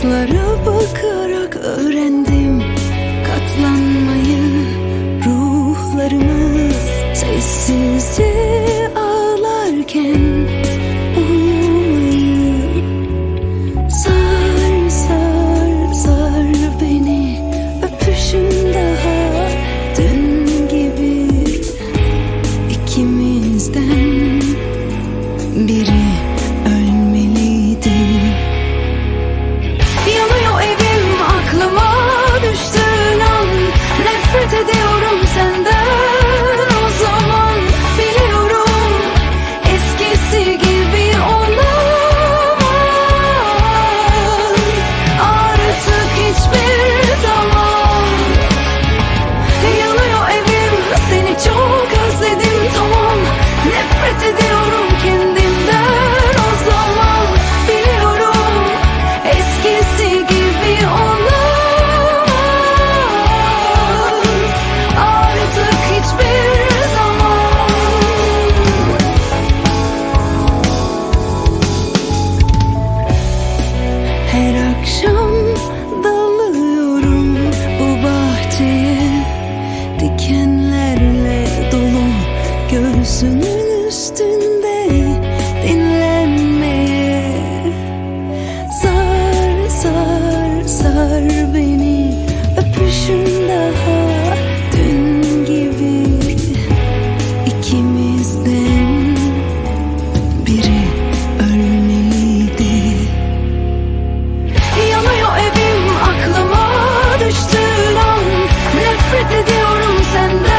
Saçları Her akşam dalıyorum bu bahçeye. Dikenlerle dolu göğsünü and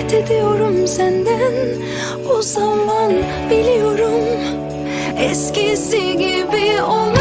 Nefret ediyorum senden. O zaman biliyorum. Eskisi gibi olmaz